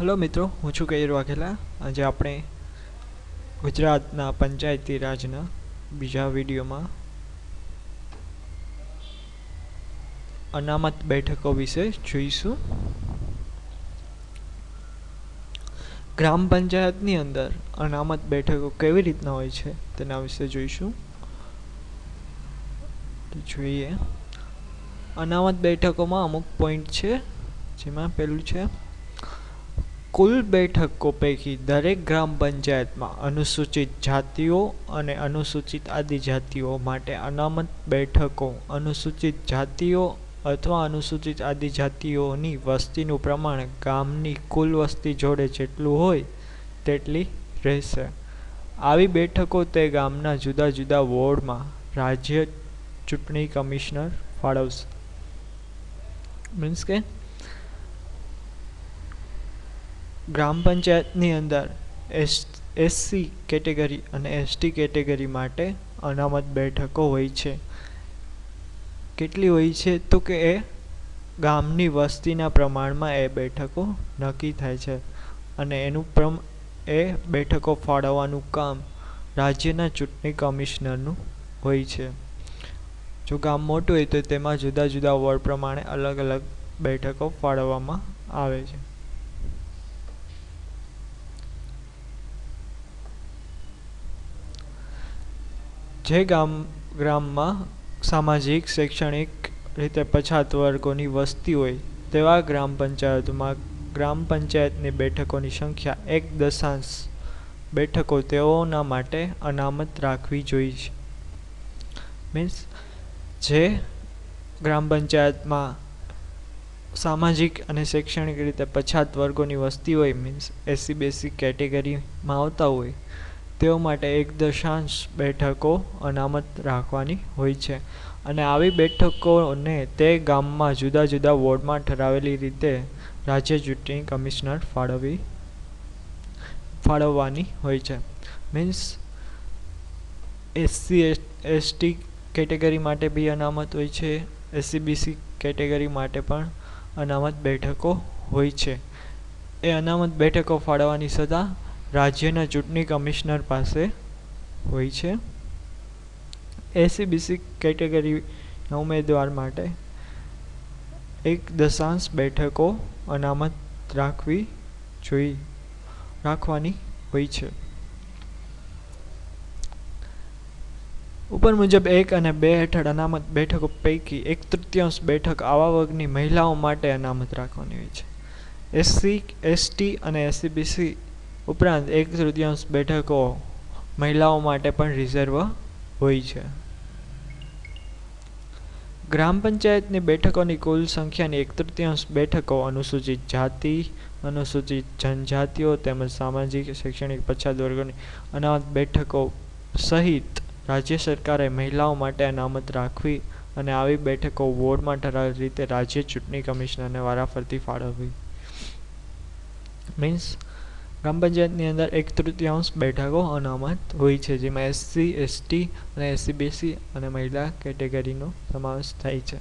Hello મિત્રો, હું છું કૈર વાઘેલા. આજે આપણે ગુજરાતના પંચાયતી રાજના બીજા વિડીયોમાં અનામત બેઠકો વિશે જોઈશું. ગ્રામ પંચાયતની અંદર અનામત બેઠકો કેવી રીતના હોય છે તેના વિશે જોઈશું. જોઈએ. અનામત બેઠકોમાં અમુક પોઈન્ટ છે, જેમાં પહેલું છે કુલ બેઠકો પૈકી દરેક ગ્રામ પંચાયતમાં અનુસૂચિત જાતિઓ અને અનુસૂચિત આદિજાતિઓ માટે અનામત બેઠકો, અનુસૂચિત જાતિઓ અથવા અનુસૂચિત આદિજાતિઓની વસ્તીનું પ્રમાણ ગામની કુલ વસ્તી જોડે જેટલું હોય તેટલી રહેશે. આવી બેઠકો તે ગામના જુદા જુદા વોર્ડમાં રાજ્ય ચૂંટણી કમિશનર ફાળવશે. મીન્સ કે ગ્રામ પંચાયતની અંદર એસ, એસસી કેટેગરી અને એસટી કેટેગરી માટે અનામત બેઠકો હોય છે. કેટલી હોય છે તો કે એ ગામની વસ્તીના પ્રમાણમાં એ બેઠકો નક્કી થાય છે અને એનું પ્રમ, એ બેઠકો ફાળવવાનું કામ રાજ્યના ચૂંટણી કમિશનરનું હોય છે. જો ગામ મોટું હોય તો તેમાં જુદા જુદા વોર્ડ પ્રમાણે અલગ અલગ બેઠકો ફાળવવામાં આવે છે. જે ગામ, ગ્રામમાં સામાજિક, શૈક્ષણિક રીતે પછાત વર્ગોની વસ્તી હોય, તેવા ગ્રામ પંચાયતોમાં ગ્રામ પંચાયતની બેઠકોની સંખ્યા એક દશાંશ બેઠકો તેઓના માટે અનામત રાખવી જોઈએ. મીન્સ જે ગ્રામ પંચાયતમાં સામાજિક અને શૈક્ષણિક રીતે પછાત વર્ગોની વસ્તી હોય મીન્સ એસસી બેસી કેટેગરીમાં આવતા હોય તેઓ માટે એક દશાંશ બેઠકો અનામત રાખવાની હોય છે. અને આવી બેઠકોને તે ગામમાં જુદા જુદા વોર્ડમાં ઠરાવેલી રીતે રાજ્ય ચૂંટણી કમિશનર ફાળવી, ફાળવવાની હોય છે. મીન્સ એસસી, એસટી કેટેગરી માટે બી અનામત હોય છે. એસસીબીસી કેટેગરી માટે પણ અનામત બેઠકો હોય છે. એ અનામત બેઠકો ફાળવવાની સત્તા રાજ્યના ચૂંટણી કમિશનર પાસે હોય છે. એસીબીસી કેટેગરીના ઉમેદવાર માટે એક દશાંશ બેઠકો અનામત રાખવી જોઈ રાખવાની હોય છે. ઉપર મુજબ એક અને બે હેઠળ અનામત બેઠકો પૈકી એક તૃતીયાંશ બેઠક આવા વર્ગની મહિલાઓ માટે અનામત રાખવાની હોય છે. એસસી એસટી અને એસસીબીસી ઉપરાંત એક તૃતીયાંશ બેઠકો મહિલાઓ માટે પણ રિઝર્વ હોય છે. ગ્રામ પંચાયતની બેઠકોની કુલ સંખ્યાની એક તૃતીયાંશ બેઠકો અનુસૂચિત જાતિ, અનુસૂચિત જનજાતિઓ તેમજ સામાજિક, શૈક્ષણિક પછાત વર્ગોની અનામત બેઠકો સહિત રાજ્ય સરકારે મહિલાઓ માટે અનામત રાખવી અને આવી બેઠકો વોર્ડમાં ઠરાવેલ રીતે રાજ્ય ચૂંટણી કમિશનરને વારાફરતી ફાળવવી. મીન્સ ગ્રામ પંચાયતની અંદર એક તૃતીયાંશ બેઠકો અનામત હોય છે, જેમાં એસસી એસટી અને એસસી બીસી અને મહિલા કેટેગરીનો સમાવેશ થાય છે.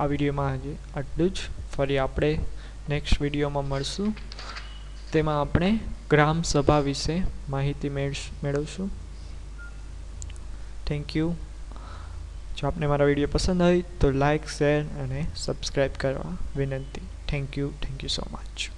આ વિડીયોમાં આજે આટલું જ. ફરી આપણે નેક્સ્ટ વિડીયોમાં મળશું. તેમાં આપણે ગ્રામ સભા વિશે માહિતી મેળવશું. થેન્ક યુ જો આપને મારા વીડિયો પસંદ હોય તો લાઇક શેર અને સબસ્ક્રાઈબ કરવા વિનંતી. Thank you thank you so much.